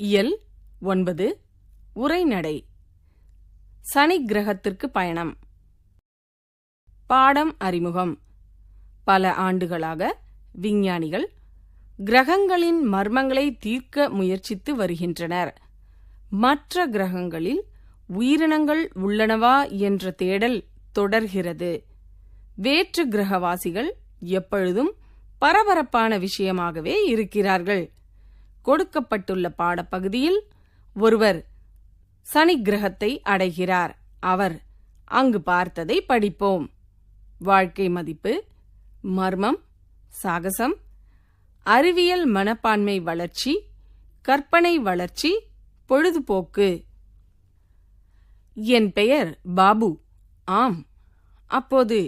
இயல் ஒன்பது உரைநடை சனி கிரகத்திற்கு பயணம். பாடம் அறிமுகம். பல ஆண்டுகளாக விஞ்ஞானிகள் கிரகங்களின் மர்மங்களை தீர்க்க முயற்சித்து வருகின்றனர். மற்ற கிரகங்களில் உயிரினங்கள் உள்ளனவா என்ற தேடல் தொடர்கிறது. வேற்று கிரகவாசிகள் எப்பொழுதும் பரபரப்பான விஷயமாகவே இருக்கிறார்கள். கொடுக்கப்பட்டுள்ள பாடப்பகுதியில் ஒருவர் சனி கிரகத்தை அடைகிறார். அவர் அங்கு பார்த்ததை படிப்போம். வாழ்க்கை மதிப்பு மர்மம் சாகசம் அறிவியல் மனப்பான்மை வளர்ச்சி கற்பனை வளர்ச்சி பொழுதுபோக்கு. என் பெயர் பாபு. ஆம். அப்போது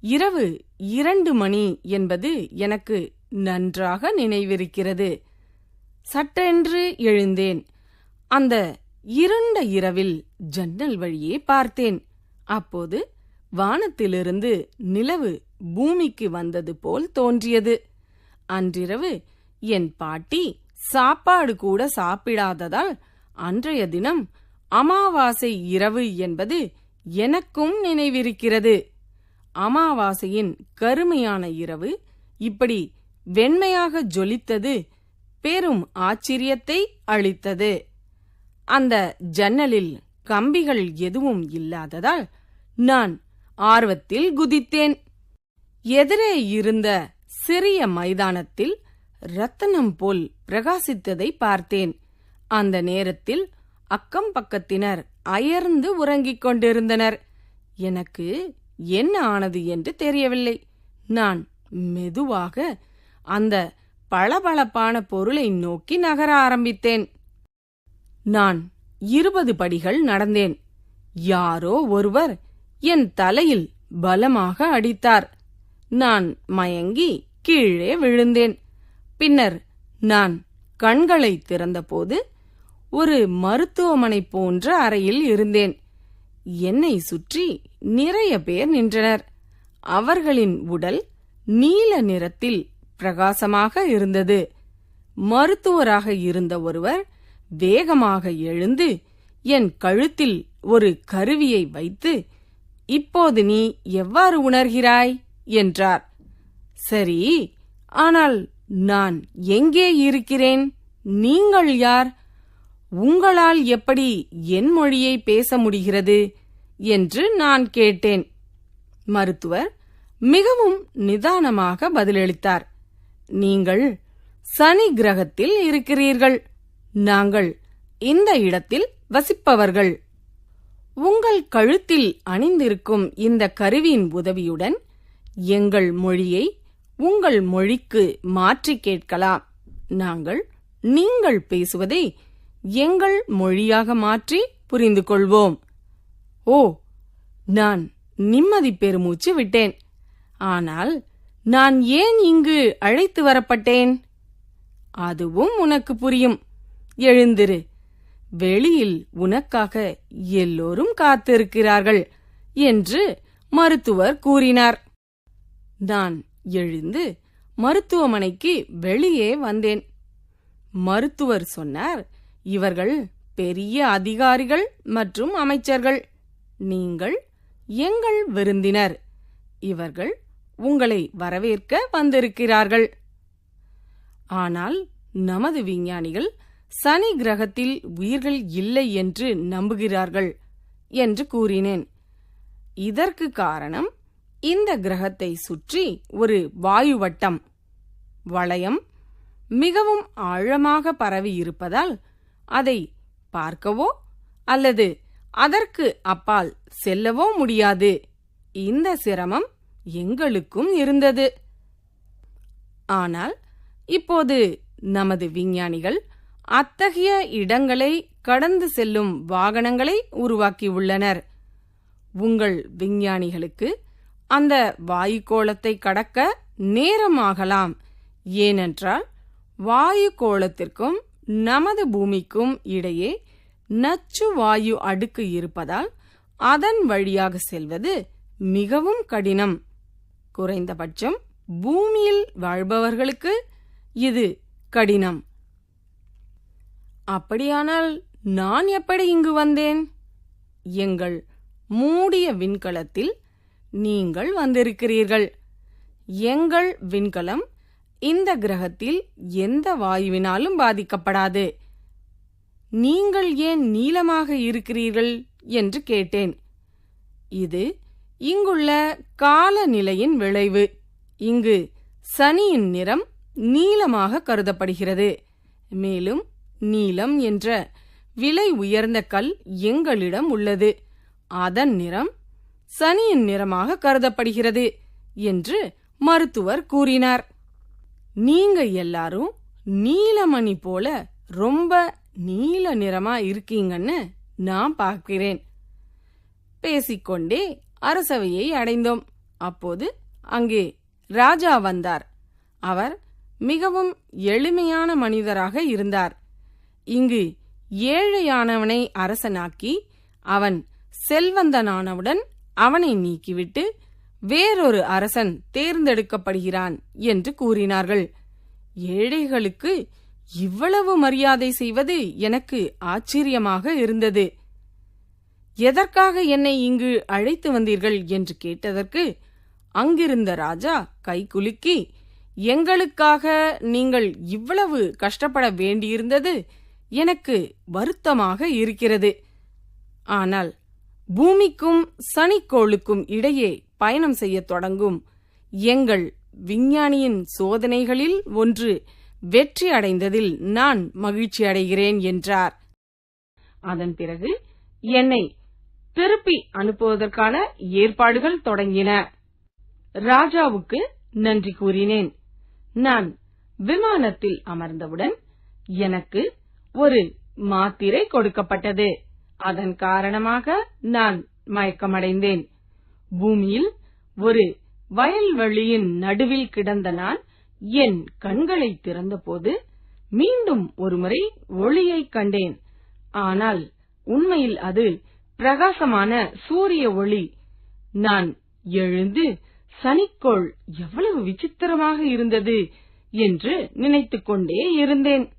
இரவு இரண்டு மணி என்பது எனக்கு நன்றாக நினைவிருக்கிறது. சட்டென்று எழுந்தேன். அந்த இருண்ட இரவில் ஜன்னல் வழியே பார்த்தேன். அப்போது வானத்திலிருந்து நிலவு பூமிக்கு வந்தது போல் தோன்றியது. அன்றிரவு என் பாட்டி சாப்பாடு கூட சாப்பிடாததால் அன்றைய தினம் அமாவாசை இரவு என்பது எனக்கும் நினைவிருக்கிறது. அமாவாசையின் கருமையான இரவு இப்படி வெண்மையாக ஜொலித்தது பெரும் ஆச்சரியத்தை அளித்தது. அந்த ஜன்னலில் கம்பிகள் எதுவும் இல்லாததால் நான் ஆர்வத்தில் குதித்தேன். எதிரே இருந்த சிறிய மைதானத்தில் ரத்தனம் போல் பிரகாசித்ததை பார்த்தேன். அந்த நேரத்தில் அக்கம் பக்கத்தினர் அயர்ந்து உறங்கிக் கொண்டிருந்தனர். எனக்கு என்ன ஆனது என்று தெரியவில்லை. நான் மெதுவாக அந்த பளபளப்பான பொருளை நோக்கி நகர ஆரம்பித்தேன். நான் இருபது படிகள் நடந்தேன். யாரோ ஒருவர் என் தலையில் பலமாக அடித்தார். நான் மயங்கி கீழே விழுந்தேன். பின்னர் நான் கண்களை திறந்தபோது ஒரு மருத்துவமனை போன்ற அறையில் இருந்தேன். என்னை சுற்றி நிறைய பேர் நின்றனர். அவர்களின் உடல் நீல நிறத்தில் பிரகாசமாக இருந்தது. மருத்துவராக இருந்த ஒருவர் வேகமாக எழுந்து என் கழுத்தில் ஒரு கருவியை வைத்து இப்போது நீ எவ்வாறு உணர்கிறாய்? என்றார். சரி ஆனால் நான் எங்கே இருக்கிறேன்? நீங்கள் யார்? உங்களால் எப்படி என் மொழியை பேச முடிகிறது? என்று நான் கேட்டேன். மருத்துவர் மிகவும் நிதானமாக பதிலளித்தார். நீங்கள் சனி கிரகத்தில் இருக்கிறீர்கள். நாங்கள் இந்த இடத்தில் வசிப்பவர்கள். உங்கள் கழுத்தில் அணிந்திருக்கும் இந்த கருவியின் உதவியுடன் எங்கள் மொழியை உங்கள் மொழிக்கு மாற்றி கேட்கலாம். நாங்கள் நீங்கள் பேசுவதை எங்கள் மொழியாக மாற்றி புரிந்து கொள்வோம் ஓ நான் நிம்மதி பெருமூச்சு விட்டேன். ஆனால் நான் ஏன் இங்கு அழைத்து வரப்பட்டேன்? அதுவும் உனக்கு புரியும். எழுந்திரு. வெளியில் உனக்காக எல்லோரும் காத்திருக்கிறார்கள் என்று மருத்துவர் கூறினார். நான் எழுந்து மருத்துவமனைக்கு வெளியே வந்தேன். மருத்துவர் சொன்னார் இவர்கள் பெரிய அதிகாரிகள் மற்றும் அமைச்சர்கள். நீங்கள் எங்கள் விருந்தினர். இவர்கள் உங்களை வரவேற்க வந்திருக்கிறார்கள். ஆனால் நமது விஞ்ஞானிகள் சனி கிரகத்தில் உயிர்கள் இல்லை என்று நம்புகிறார்கள் என்று கூறினேன். இதற்கு காரணம் இந்த கிரகத்தை சுற்றி ஒரு வாயுவட்டம். வளையம் மிகவும் ஆழமாக பரவி இருப்பதால் அதை பார்க்கவோ அல்லது அதற்கு அப்பால் செல்லவோ முடியாது. இந்த சிரமம் எங்களுக்கும் இருந்தது. ஆனால் இப்போது நமது விஞ்ஞானிகள் அத்தகைய இடங்களை கடந்து செல்லும் வாகனங்களை உருவாக்கியுள்ளனர் உங்கள் விஞ்ஞானிகளுக்கு அந்த வாயுக்கோளத்தை கடக்க நேரமாகலாம். ஏனென்றால் வாயுக்கோளத்திற்கும் நமது பூமிக்கும் இடையே நச்சு வாயு அடுக்கு இருப்பதால் அதன் வழியாக செல்வது மிகவும் கடினம். குறைந்தபட்சம் பூமியில் வாழ்பவர்களுக்கு இது கடினம். அப்படியானால் நான் எப்படி இங்கு வந்தேன்? எங்கள் மூடிய விண்கலத்தில் நீங்கள் வந்திருக்கிறீர்கள். எங்கள் விண்கலம் இந்த கிரகத்தில் எந்த வாயுவினாலும் பாதிக்கப்படாது. நீங்கள் ஏன் நீளமாக இருக்கிறீர்கள்? என்று கேட்டேன். இது இங்குள்ள காலநிலையின் விளைவு. இங்கு சனியின் நிறம் நீலமாக கருதப்படுகிறது. மேலும் நீலம் என்ற விலை உயர்ந்த கல் எங்களிடம் உள்ளது. அதன் நிறம் சனியின் நிறமாக கருதப்படுகிறது என்று மருத்துவர் கூறினார். நீங்க எல்லாரும் நீலமணி போல ரொம்ப நீல நிறமா இருக்கீங்கன்னு நான் பார்க்கிறேன். பேசிக்கொண்டே அரசவையை அடைந்தோம். அப்போது அங்கே ராஜா வந்தார். அவர் மிகவும் எளிமையான மனிதராக இருந்தார். இங்கு ஏழையானவனை அரசனாக்கி அவன் செல்வந்தனானவுடன் அவனை நீக்கிவிட்டு வேறொரு அரசன் தேர்ந்தெடுக்கப்படுகிறான் என்று கூறினார்கள். ஏழைகளுக்கு இவ்வளவு மரியாதை செய்வது எனக்கு ஆச்சரியமாக இருந்தது. எதற்காக என்னை இங்கு அழைத்து வந்தீர்கள் என்று கேட்டதற்கு அங்கிருந்த ராஜா கைகுலுக்கி எங்களுக்காக நீங்கள் இவ்வளவு கஷ்டப்பட வேண்டியிருந்தது எனக்கு வருத்தமாக இருக்கிறது. ஆனால் பூமிக்கும் சனிக்கோளுக்கும் இடையே பயணம் செய்யத் தொடங்கும். எங்கள் விஞ்ஞானியின் சோதனைகளில் ஒன்று வெற்றி அடைந்ததில் நான் மகிழ்ச்சி அடைகிறேன் என்றார். அதன் பிறகு என்னை திருப்பி அனுப்புவதற்கான ஏற்பாடுகள் தொடங்கின. ராஜாவுக்கு நன்றி கூறினேன். நான் விமானத்தில் அமர்ந்தவுடன் எனக்கு ஒரு மாத்திரை கொடுக்கப்பட்டது. அதன் காரணமாக நான் மயக்கமடைந்தேன். பூமியில் ஒரு வயல்வெளியின் நடுவில் கிடந்த நான் என் கண்களை திறந்தபோது மீண்டும் ஒருமுறை ஒளியை கண்டேன். ஆனால் உண்மையில் அது பிரகாசமான சூரிய ஒளி. நான் எழுந்து சனிக்கோள் எவ்வளவு விசித்திரமாக இருந்தது என்று நினைத்துக் கொண்டே இருந்தேன்.